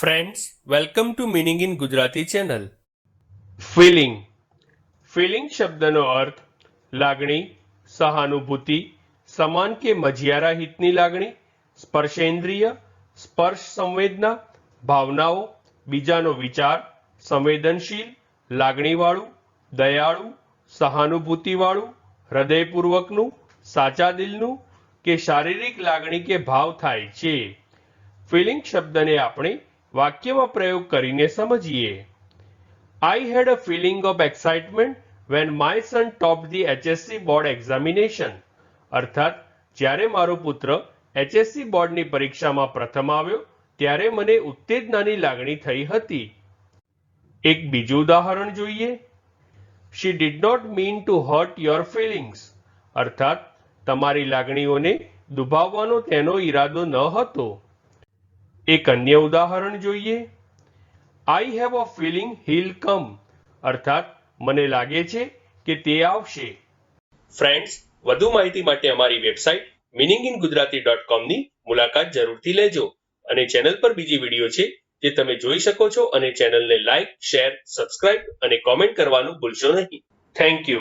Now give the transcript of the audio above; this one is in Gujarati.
Friends welcome to meaning in Gujarati channel feeling feeling શબ્દનો અર્થ લાગણી, સહાનુભૂતિ, સમાન કે મજિયારા હિતની લાગણી, સ્પર્શેન્દ્રિય, સ્પર્શ સંવેદના, ભાવનાઓ, બીજાનો વિચાર, સંવેદનશીલ, લાગણીવાળું, દયાળુ, સહાનુભૂતિવાળું, હૃદયપૂર્વકનું, સાચા દિલનું કે શારીરિક લાગણી કે ભાવ થાય છે. ફિલિંગ શબ્દને આપણે વાક્યમાં પ્રયોગ કરીને સમજીએ. I had a feeling of excitement when my son top the HSC board examination અર્થાત, જ્યારે મારો પુત્ર એચએસસી બોર્ડની પરીક્ષામાં પ્રથમ આવ્યો, ત્યારે મને ઉત્તેજનાની લાગણી થઈ હતી. એક બીજું ઉદાહરણ જોઈએ. She did not mean to hurt your feelings અર્થાત, તમારી લાગણીઓને દુભાવવાનો તેનો ઈરાદો ન હતો. એક અન્ય ઉદાહરણ જોઈએ. I have a feeling he'll come અર્થાત, મને લાગે છે કે તે આવશે. ફ્રેન્ડ્સ વધુ માહિતી માટે અમારી website meaning in Gujarati dot કોમની મુલાકાત જરૂરથી લેજો અને ચેનલ પર બીજી વીડિયો છે જે તમે જોઈ શકો છો અને ચેનલને લાઇક શેર સબસ્ક્રાઇબ અને કોમેન્ટ કરવાનું ભૂલશો નહીં. Thank you